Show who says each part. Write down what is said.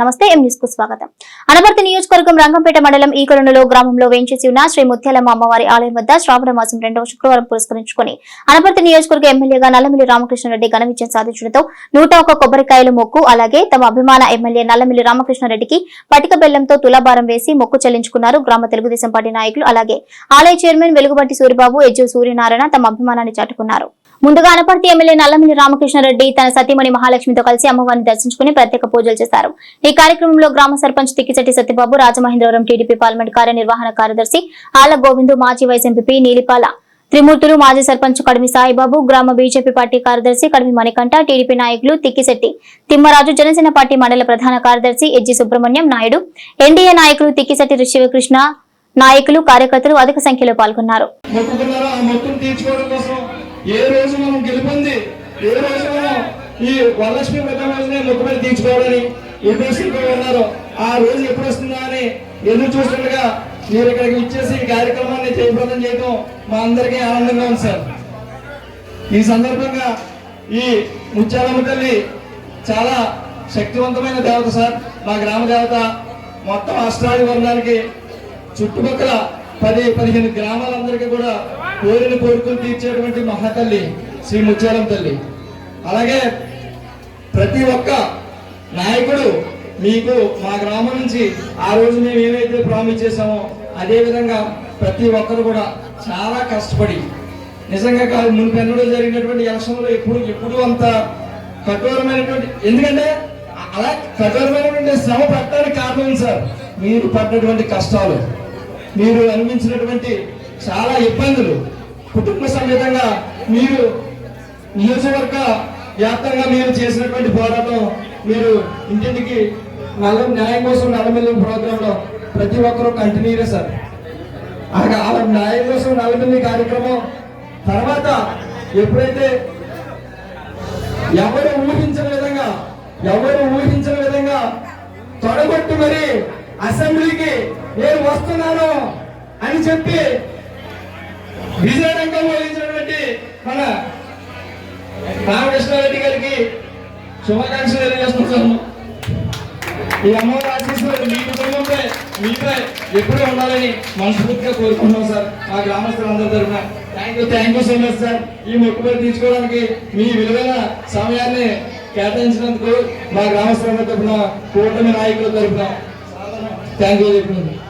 Speaker 1: నమస్తే ఎం న్యూస్కు స్వాగతం. అనపర్తి నియోజకవర్గం రంగంపేట మండలం ఈకొలను గ్రామంలో వేంచేసి ఉన్న శ్రీ ముత్యాలమ్మ అమ్మవారి ఆలయం వద్ద శ్రావణ మాసం రెండవ శుక్రవారం పురస్కరించుకుని అనపర్తి నియోజకవర్గ ఎమ్మెల్యేగా నల్లమిల్లి రామకృష్ణారెడ్డి ఘన విజయం సాధించడంతో నూట ఒక కొబ్బరికాయలు మొక్కు అలాగే తమ అభిమాన ఎమ్మెల్యే నల్లమిల్లి రామకృష్ణారెడ్డికి పటిక బెల్లంతో తులాభారం వేసి మొక్కు చెల్లించుకున్నారు గ్రామ తెలుగుదేశం పార్టీ నాయకులు. అలాగే ఆలయ చైర్మన్ వెలుగుబంటి సూరిబాబు ఎజ్జు సూర్యనారాయణ తమ అభిమానాన్ని చాటుకున్నారు. ముందుగా అనపర్తి ఎమ్మెల్యే నల్లమిల్లి రామకృష్ణారెడ్డి తన సతీమణి మహాలక్ష్మితో కలిసి అమ్మవారిని దర్శించుకుని ప్రత్యేక పూజలు చేశారు ఈ కార్యక్రమంలో గ్రామ సర్పంచ్ తిక్కిచెట్టి సత్యబాబు రాజమహేంద్రవరం టీడీపీ పార్లమెంట్ కార్యనిర్వహణ కార్యదర్శి ఆల గోవిందు మాజీ వైస్ ఎంపీ నీలిపాల త్రిమూర్తులు మాజీ సర్పంచ్ కడిమి సాయిబాబు గ్రామ బీజేపీ పార్టీ కార్యదర్శి కడిమి మణికంఠ టీడీపీ నాయకులు తిక్కిశెట్టి తిమ్మరాజు జనసేన పార్టీ మండల ప్రధాన కార్యదర్శి ఎజ్జి సుబ్రహ్మణ్యం నాయుడు ఎన్డీఏ నాయకులు తిక్కిశెట్టి శివకృష్ణ నాయకులు కార్యకర్తలు అధిక సంఖ్యలో పాల్గొన్నారు.
Speaker 2: ఏ రోజు మనం గెలుపొంది ఏ రోజు మనం ఈ వరలక్ష్మి వ్రతం ముఖ్యమంత్రి తీర్చుకోవాలని ఉద్దేశంతో ఉన్నారో. ఆ రోజు ఎప్పుడు వస్తుందా అని ఎదురు చూస్తుండగా మీరు ఇక్కడికి ఇచ్చేసి ఈ కార్యక్రమాన్ని జయప్రదం చేయడం మా అందరికీ ఆనందంగా ఉంది సార్. ఈ సందర్భంగా ఈ ముత్యాలమ్మ తల్లి చాలా శక్తివంతమైన దేవత సార్. మా గ్రామ దేవత మొత్తం అష్టాది వర్ణానికి చుట్టుపక్కల పది పదిహేను గ్రామాలందరికీ కూడా కోరిన కోరికలు తీర్చేటువంటి మహాతల్లి శ్రీ ముత్యాలం తల్లి. అలాగే ప్రతి ఒక్క నాయకుడు మీకు మా గ్రామం నుంచి ఆ రోజు మేము ఏమైతే ప్రామిస్ చేసామో అదేవిధంగా ప్రతి ఒక్కరు కూడా చాలా కష్టపడి నిజంగా కాదు మునుపెన్నడూ జరిగినటువంటి ఎలక్షన్లో ఎప్పుడు ఎప్పుడు అంత కఠోరమైనటువంటి ఎందుకంటే అలా కఠోరమైనటువంటి శ్రమ పట్టడానికి కారణం సార్? మీరు పడినటువంటి కష్టాలు మీరు అనిపించినటువంటి చాలా ఇబ్బందులు. కుటుంబ సమేతంగా మీరు నియోజకవర్గ వ్యాప్తంగా మీరు చేసినటువంటి పోరాటం మీరు ఇంటింటికి నల్ల న్యాయం కోసం నల్లమిల్లి ప్రోగ్రాంలో ప్రతి ఒక్కరూ కంటిన్యూగా సార్. ఆ న్యాయం కోసం నల్లమిల్లి కార్యక్రమం తర్వాత ఎప్పుడైతే ఎవరు ఊహించని విధంగా ఎవరు ఊహించని విధంగా తొడగొట్టి మరి అసెంబ్లీకి నేను వస్తున్నాను అని చెప్పి విజయనగరం వహించినటువంటి మన రామకృష్ణారెడ్డి గారికి శుభాకాంక్షలు తెలియజేస్తున్నాము. ఈ అమ్మవారి ఆశీస్సులు మీ కుటుంబంపై మీపై ఎప్పుడూ ఉండాలని మనస్ఫూర్తిగా కోరుకుంటున్నాం సార్. మా గ్రామస్తులందరి తరఫున thank you thank you so much sir. ఈ మొక్కుబడి తీసుకోవడానికి మీ విలువైన సమయాన్ని కేటాయించినందుకు మా గ్రామస్తులందరి తరఫున కూటమి నాయకుల తరఫున థ్యాంక్ యూ చెప్తున్నాను.